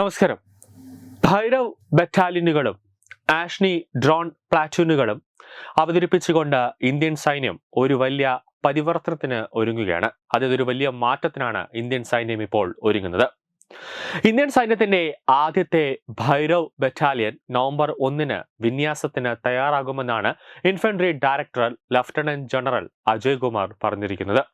നമസ്കാരം. ഭൈരവ് ബറ്റാലിയനുകളും ആഷ്നി ഡ്രോൺ പ്ലാറ്റൂണുകളും അവതരിപ്പിച്ചുകൊണ്ട് ഇന്ത്യൻ സൈന്യം ഒരു വലിയ പരിവർത്തനത്തിന് ഒരുങ്ങുകയാണ്. അതായത് ഒരു വലിയ മാറ്റത്തിനാണ് ഇന്ത്യൻ സൈന്യം ഇപ്പോൾ ഒരുങ്ങുന്നത്. ഇന്ത്യൻ സൈന്യത്തിന്റെ ആദ്യത്തെ ഭൈരവ് ബറ്റാലിയൻ നവംബർ ഒന്നിന് വിന്യാസത്തിന് തയ്യാറാകുമെന്നാണ് infantry director lieutenant general Ajay Kumar പറഞ്ഞിരിക്കുന്നത്.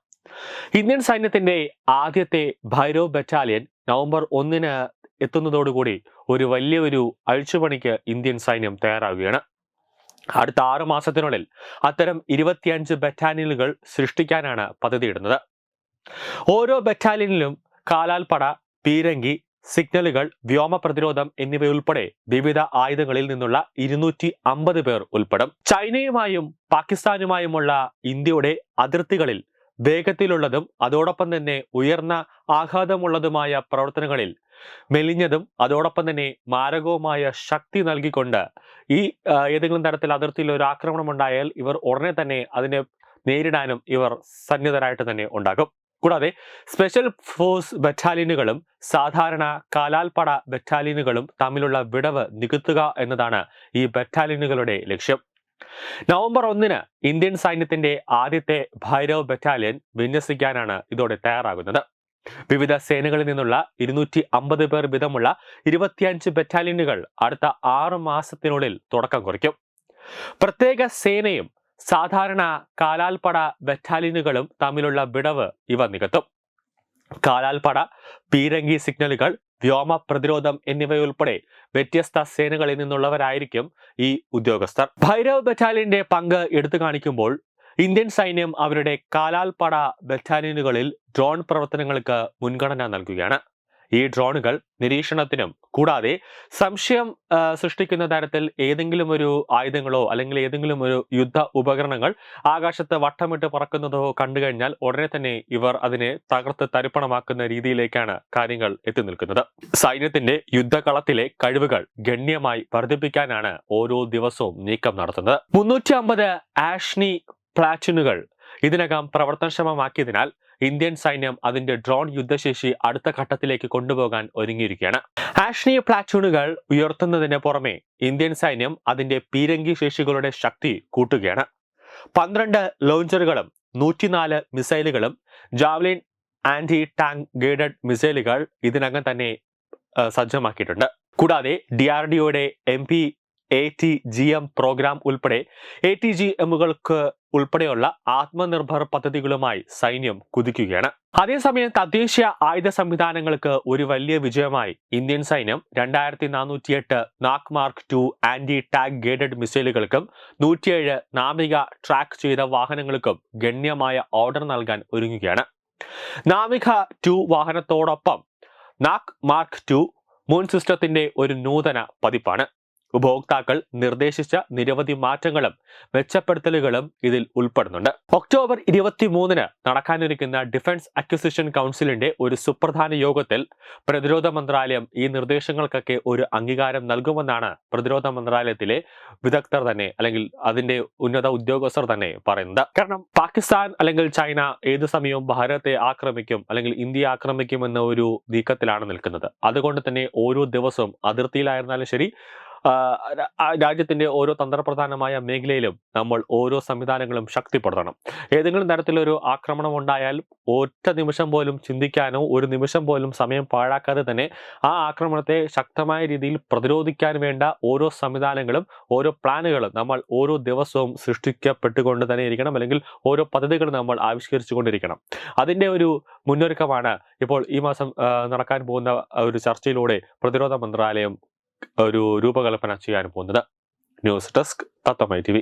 ഇന്ത്യൻ സൈന്യത്തിന്റെ ആദ്യത്തെ ഭൈരവ് ബറ്റാലിയൻ നവംബർ ഒന്നിന് എത്തുന്നതോടുകൂടി ഒരു വലിയൊരു അഴിച്ചുപണിക്ക് ഇന്ത്യൻ സൈന്യം തയ്യാറാവുകയാണ്. അടുത്ത ആറു മാസത്തിനുള്ളിൽ അത്തരം ഇരുപത്തിയഞ്ച് ബറ്റാലിയനുകൾ സൃഷ്ടിക്കാനാണ് പദ്ധതിയിടുന്നത്. ഓരോ ബറ്റാലിയനിലും കാലാൽപ്പട പീരങ്കി സിഗ്നലുകൾ വ്യോമ പ്രതിരോധം എന്നിവയുൾപ്പെടെ വിവിധ ആയുധങ്ങളിൽ നിന്നുള്ള ഇരുന്നൂറ്റി അമ്പത് പേർ ഉൾപ്പെടും. ചൈനയുമായും പാകിസ്ഥാനുമായുമുള്ള ഇന്ത്യയുടെ അതിർത്തികളിൽ വേഗത്തിലുള്ളതും അതോടൊപ്പം തന്നെ ഉയർന്ന ആഘാതമുള്ളതുമായ പ്രവർത്തനങ്ങളിൽ മെലിഞ്ഞതും അതോടൊപ്പം തന്നെ മാരകവുമായ ശക്തി നൽകിക്കൊണ്ട് ഈ ഏതെങ്കിലും തരത്തിൽ അതിർത്തിയിൽ ഒരു ആക്രമണം ഉണ്ടായാൽ ഇവർ ഉടനെ തന്നെ അതിനെ നേരിടാനും ഇവർ സന്നിധരായിട്ട് തന്നെ ഉണ്ടാകും. കൂടാതെ സ്പെഷ്യൽ ഫോഴ്സ് ബറ്റാലിയനുകളും സാധാരണ കാലാൽപ്പട ബറ്റാലിയനുകളും തമ്മിലുള്ള വിടവ് നികത്തുക എന്നതാണ് ഈ ബറ്റാലിയനുകളുടെ ലക്ഷ്യം. നവംബർ ഒന്നിന് ഇന്ത്യൻ സൈന്യത്തിന്റെ ആദ്യത്തെ ഭൈരവ് ബറ്റാലിയൻ വിന്യസിക്കാനാണ് ഇതോടെ തയ്യാറാകുന്നത്. വിവിധ സേനകളിൽ നിന്നുള്ള ഇരുന്നൂറ്റി അമ്പത് പേർ വീതമുള്ള ഇരുപത്തിയഞ്ച് ബറ്റാലിയനുകൾ അടുത്ത ആറ് മാസത്തിനുള്ളിൽ തുടക്കം കുറിക്കും. പ്രത്യേക സേനയും സാധാരണ കാലാൽപ്പട ബറ്റാലിയനുകളും തമ്മിലുള്ള വിടവ് ഇവ നികത്തും. കാലാൽപ്പട പീരങ്കി സിഗ്നലുകൾ വ്യോമ പ്രതിരോധം എന്നിവയുൾപ്പെടെ വ്യത്യസ്ത സേനകളിൽ നിന്നുള്ളവരായിരിക്കും ഈ ഉദ്യോഗസ്ഥർ. ഭൈരവ് ബറ്റാലിയന്റെ പങ്ക് എടുത്തു കാണിക്കുമ്പോൾ ഇന്ത്യൻ സൈന്യം അവരുടെ കാലാൽപ്പട ബറ്റാലിയനുകളിൽ ഡ്രോൺ പ്രവർത്തനങ്ങൾക്ക് മുൻഗണന നൽകുകയാണ്. ഈ ഡ്രോണുകൾ നിരീക്ഷണത്തിനും കൂടാതെ സംശയം സൃഷ്ടിക്കുന്ന തരത്തിൽ ഏതെങ്കിലും ഒരു ആയുധങ്ങളോ അല്ലെങ്കിൽ ഏതെങ്കിലും ഒരു യുദ്ധ ഉപകരണങ്ങൾ ആകാശത്ത് വട്ടമിട്ട് പറക്കുന്നതോ കണ്ടു കഴിഞ്ഞാൽ ഉടനെ തന്നെ ഇവർ അതിനെ തകർത്ത് തരിപ്പണമാക്കുന്ന രീതിയിലേക്കാണ് കാര്യങ്ങൾ എത്തി നിൽക്കുന്നത്. സൈന്യത്തിന്റെ യുദ്ധകളത്തിലെ കഴിവുകൾ ഗണ്യമായി വർദ്ധിപ്പിക്കാനാണ് ഓരോ ദിവസവും നീക്കം നടത്തുന്നത്. മുന്നൂറ്റി അമ്പത് ആഷ്നി പ്ലാറ്റിനുകൾ ഇതിനകം പ്രവർത്തനക്ഷമമാക്കിയതിനാൽ ഇന്ത്യൻ സൈന്യം അതിന്റെ ഡ്രോൺ യുദ്ധശേഷി അടുത്ത ഘട്ടത്തിലേക്ക് കൊണ്ടുപോകാൻ ഒരുങ്ങിയിരിക്കുകയാണ്. ആഷ്നി പ്ലാറ്റൂണുകൾ ഉയർത്തുന്നതിന് പുറമെ ഇന്ത്യൻ സൈന്യം അതിന്റെ പീരങ്കി ശേഷികളുടെ ശക്തി കൂട്ടുകയാണ്. പന്ത്രണ്ട് ലോഞ്ചറുകളും നൂറ്റിനാല് മിസൈലുകളും ജാവ്ലിൻ ആന്റി ടാങ്ക് ഗൈഡഡ് മിസൈലുകൾ ഇതിനകം തന്നെ സജ്ജമാക്കിയിട്ടുണ്ട്. കൂടാതെ D R ഡിഒയുടെ M P A T G M program ഉൾപ്പെടെ എ ടി ജി എമ്മുകൾക്ക് ഉൾപ്പെടെയുള്ള ആത്മനിർഭർ പദ്ധതികളുമായി സൈന്യം കുതിക്കുകയാണ്. അതേസമയം തദ്ദേശീയ ആയുധ സംവിധാനങ്ങൾക്ക് ഒരു വലിയ വിജയമായി ഇന്ത്യൻ സൈന്യം രണ്ടായിരത്തി നാനൂറ്റിയെട്ട് Nag mark two anti tank guided മിസൈലുകൾക്കും നൂറ്റിയേഴ് നാമിക ട്രാക്ക് ചെയ്ത വാഹനങ്ങൾക്കും ഗണ്യമായ ഓർഡർ നൽകാൻ ഒരുങ്ങുകയാണ്. നാമിക ടു വാഹനത്തോടൊപ്പം നാക് മാർക്ക് ടു മുൻ സിസ്റ്റത്തിന്റെ ഒരു നൂതന പതിപ്പാണ്. ഉപഭോക്താക്കൾ നിർദ്ദേശിച്ച നിരവധി മാറ്റങ്ങളും മെച്ചപ്പെടുത്തലുകളും ഇതിൽ ഉൾപ്പെടുന്നുണ്ട്. ഒക്ടോബർ ഇരുപത്തി മൂന്നിന് നടക്കാനിരിക്കുന്ന ഡിഫൻസ് അക്വിസിഷൻ കൗൺസിലിന്റെ ഒരു സുപ്രധാന യോഗത്തിൽ പ്രതിരോധ മന്ത്രാലയം ഈ നിർദ്ദേശങ്ങൾക്കൊക്കെ ഒരു അംഗീകാരം നൽകുമെന്നാണ് പ്രതിരോധ മന്ത്രാലയത്തിലെ വിദഗ്ധർ തന്നെ അല്ലെങ്കിൽ അതിന്റെ ഉന്നത ഉദ്യോഗസ്ഥർ തന്നെ പറയുന്നത്. കാരണം പാകിസ്ഥാൻ അല്ലെങ്കിൽ ചൈന ഏത് സമയവും ഭാരതത്തെ ആക്രമിക്കും അല്ലെങ്കിൽ ഇന്ത്യ ആക്രമിക്കും എന്ന ഒരു നീക്കത്തിലാണ് നിൽക്കുന്നത്. അതുകൊണ്ട് തന്നെ ഓരോ ദിവസവും അതിർത്തിയിലായിരുന്നാലും ശരി രാജ്യത്തിന്റെ ഓരോ തന്ത്രപ്രധാനമായ മേഖലയിലും നമ്മൾ ഓരോ സംവിധാനങ്ങളും ശക്തിപ്പെടുത്തണം. ഏതെങ്കിലും തരത്തിലൊരു ആക്രമണം ഉണ്ടായാൽ ഒറ്റ നിമിഷം പോലും ചിന്തിക്കാനോ ഒരു നിമിഷം പോലും സമയം പാഴാക്കാതെ തന്നെ ആ ആക്രമണത്തെ ശക്തമായ രീതിയിൽ പ്രതിരോധിക്കാൻ വേണ്ട ഓരോ സംവിധാനങ്ങളും ഓരോ പ്ലാനുകളും നമ്മൾ ഓരോ ദിവസവും സൃഷ്ടിക്കപ്പെട്ടുകൊണ്ട് തന്നെ ഇരിക്കണം. അല്ലെങ്കിൽ ഓരോ പദ്ധതികൾ നമ്മൾ ആവിഷ്കരിച്ചുകൊണ്ടിരിക്കണം. അതിന്റെ ഒരു മുന്നൊരുക്കമാണ് ഇപ്പോൾ ഈ മാസം നടക്കാൻ പോകുന്ന ഒരു ചർച്ചയിലൂടെ പ്രതിരോധ മന്ത്രാലയം ഒരു രൂപകൽപ്പന ചെയ്യാൻ പോകുന്നത്. ന്യൂസ് ഡെസ്ക് തത്തമ്മ ടി